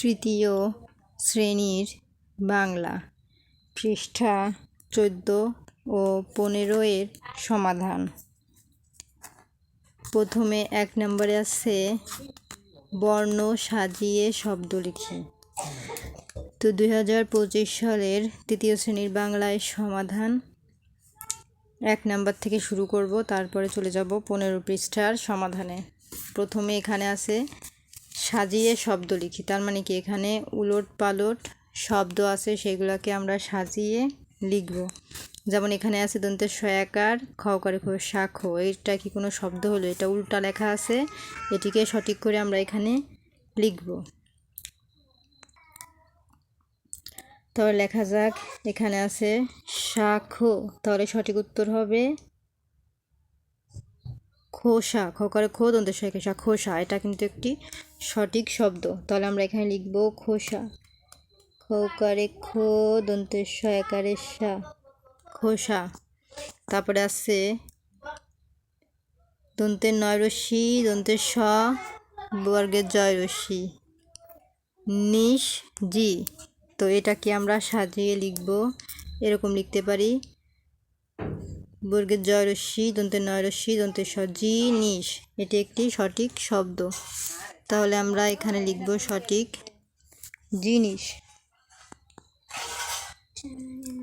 তৃতীয় শ্রেণির বাংলা পৃষ্ঠা চোদ্দ ও পনেরো এর সমাধান। প্রথমে এক নম্বরে আছে বর্ণ সাজিয়ে শব্দ লিখি। তো দুই হাজার পঁচিশ সালের তৃতীয় শ্রেণির বাংলায় সমাধান। এক নাম্বার থেকে শুরু করব, তারপরে চলে যাব পনেরো পৃষ্ঠার সমাধানে। প্রথমে এখানে আছে সাজিয়ে শব্দ লিখি। তার মানে কি? এখানে উলট পালট শব্দ আছে, সেগুলোকে আমরা সাজিয়ে লিখব। যেমন এখানে আছে দন্তে সয়াকার খকারে খ শাখ এটা কি কোনো শব্দ হলো? এটা উল্টা লেখা আছে। এটিকে সঠিক করে আমরা এখানে লিখব। তাহলে লেখা যাক। এখানে আছে শাখ তাহলে সঠিক উত্তর হবে খোসা, খোকারে খো দন্ত শা খোসা, এটা কিন্তু একটি সঠিক শব্দ। তাহলে আমরা এখানে লিখব খোসা। খোকারে খো দন্ত শয়াকারে সা খোসা। তারপরে আছে দন্তের নয় রশ্মি, দন্তের স বর্গের জয় রশ্মি। নিশ জি। তো এটাকে আমরা সাজিয়ে লিখব? এরকম লিখতে পারি। বর্গের জয় রশ্মি দন্তের নয় রশ্মি দন্তের স, জি নিশ এটি একটি সঠিক শব্দ। তাহলে আমরা এখানে লিখব সঠিক জিনিস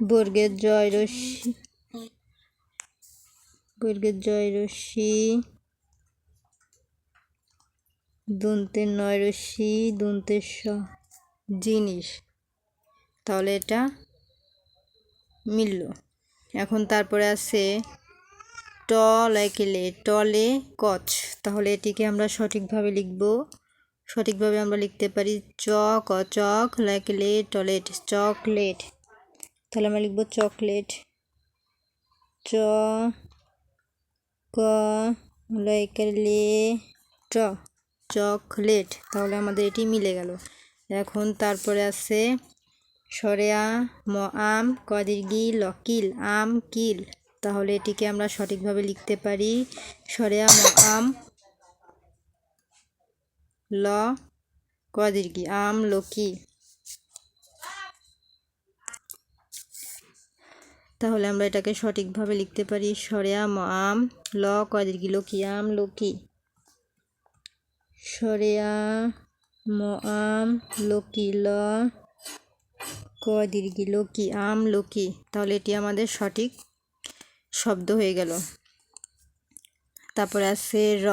বর্গের জয় রশ্মি বর্গের জয় রশ্মি দন্তের নয় রশ্মি দন্তের স জিনিস তাহলে এটা মিলল। এখন তারপরে আছে ট লেকেলে টলে কচ। তাহলে এটিকে আমরা সঠিকভাবে লিখব। সঠিকভাবে আমরা লিখতে পারি চ, ক চক লেকেলে টলেট, চকলেট। তাহলে আমরা লিখব চকলেট। চ, ক ট, চকলেট। তাহলে আমাদের এটি মিলে গেল। এখন তারপরে আছে সরেয়া ম আম কদির্গি, লকিল, আম, কিল। তাহলে এটিকে আমরা সঠিকভাবে লিখতে পারি সরেয়া ম আম ল, কদির্গি, আম, লকি। তাহলে আমরা এটাকে সঠিকভাবে লিখতে পারি সরেয়া ম আম ল, কদির্গি, লকি, আম, লকি। সরেয়া আম লকি, ল ক দীর্ঘি লকি, আম লকি, তাহলে এটি আমাদের সঠিক শব্দ হয়ে গেল। তারপরে আছে র,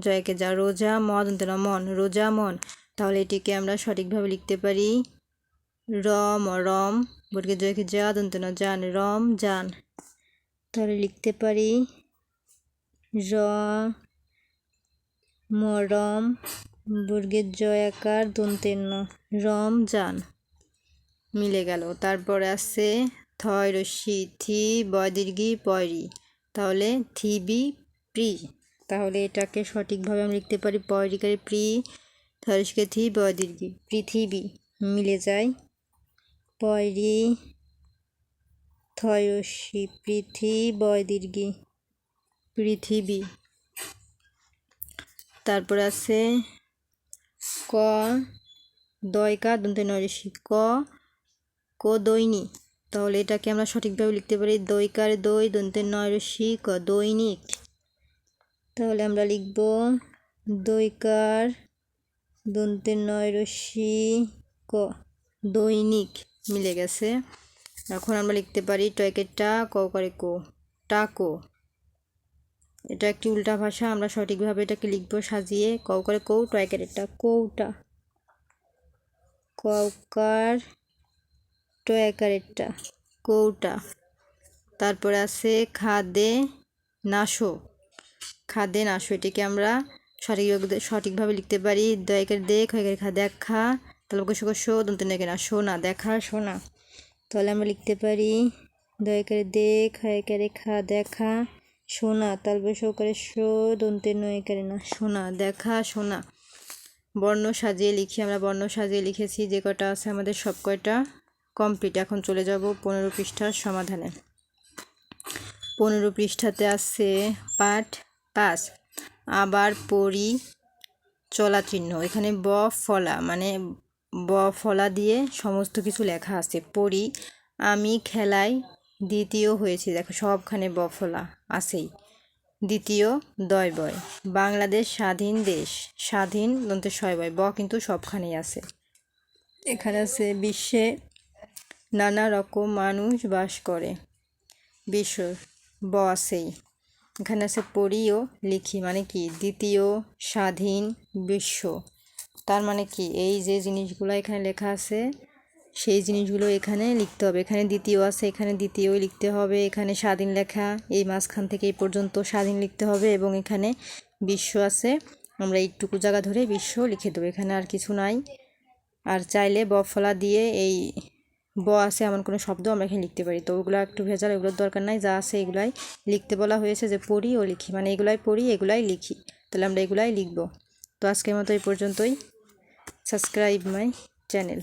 জয়কে যা, রোজা মদ মন, রোজা মন, তাহলে এটিকে আমরা সঠিকভাবে লিখতে পারি রম রম বর্গে জয়কে যা দন্ত না জান রম জান তাহলে লিখতে পারি র, মরম, বর্গের জয় আকার দন্তের রম জান মিলে গেল। তারপরে আছে থয় রশ্মি থি বয়দীর্ঘি পয়রি। তাহলে থিবি প্রি। তাহলে এটাকে সঠিকভাবে আমি লিখতে পারি পয়রিকারে প্রি, থয়রস্কে থি বয়দীর্ঘি পৃথিবী মিলে যায় পয়রি থয়রস্বী পৃথি বয়দীর্ঘি পৃথিবী তারপর আছে ক, দয়কা, দন্তে নয়সী ক কো দৈনি তাহলে এটাকে আমরা সঠিকভাবে লিখতে পারি দৈকার দই দন্তের নয় রশ্মি ক দৈনিক তাহলে আমরা লিখব দৈকার দন্তের নয় রশ্মি ক দৈনিক মিলে গেছে। এখন আমরা লিখতে পারি টয়কেরটা ক করে কো টাকো এটা একটি উল্টা ভাষা, আমরা সঠিকভাবে এটাকে লিখব সাজিয়ে ক করে কৌ টয়কেরটা কৌটা। কৌকার টয়াকারেরটা কৌটা। তারপরে আছে খাদে নাশো। খাদে নাশো, এটিকে আমরা সঠিক সঠিকভাবে লিখতে পারি। দয়াকের দেখ হয়ে খা দেখা। তাহলে শো দন্ত নেকে না শোনা দেখা শোনা তাহলে আমরা লিখতে পারি দয়াকারে দেখ হয়ে খা, দেখা শোনা তালবে সহকারে শো, দন্তে নয় করে না শোনা দেখা শোনা বর্ণ সাজিয়ে লিখি, আমরা বর্ণ সাজিয়ে লিখেছি, যে কটা আছে আমাদের সব কয়টা? কমপ্লিট। এখন চলে যাব পনেরো পৃষ্ঠার সমাধানে। পনেরো পৃষ্ঠাতে আছে পাঠ পাঁচ। আবার পরি চলা চিহ্ন এখানে ব, ফলা মানে ব, ফলা দিয়ে সমস্ত কিছু লেখা আছে। পড়ি, আমি খেলায় দ্বিতীয় হয়েছি। দেখো, সবখানে ব, ফলা আছেই। দ্বিতীয়, দয়, বয়। বাংলাদেশ স্বাধীন দেশ। স্বাধীন দন্তে ছয় বয়। ব কিন্তু সবখানেই আছে। এখানে আছে বিশ্বে নানা রকম মানুষ বাস করে। বিশ্ব ব আছেই এখানে আছে পড়ি ও লিখি মানে কি? দ্বিতীয় স্বাধীন বিশ্ব। তার মানে কি? এই যে জিনিসগুলো এখানে লেখা আছে, সেই জিনিসগুলো এখানে লিখতে হবে। এখানে দ্বিতীয় আছে, এখানে দ্বিতীয় লিখতে হবে। এখানে স্বাধীন লেখা, এই মাঝখান থেকে এই পর্যন্ত স্বাধীন লিখতে হবে এবং এখানে বিশ্ব আছে। আমরা এইটুকু জায়গা ধরে বিশ্ব লিখে দেবো। এখানে আর কিছু নাই। আর চাইলে ব ফলা দিয়ে এই ব আছে এমন কোনো শব্দ আমরা এখানে লিখতে পারি। তো ওগুলো একটু ভেজাল, এগুলোর দরকার নাই, যা আছে এগুলাই লিখতে বলা হয়েছে যে পড়ি ও লিখি। মানে এগুলাই পড়ি, এগুলাই লিখি। তাহলে আমরা এগুলাই লিখব। তো আজকের মতো এই পর্যন্তই। Subscribe my channel.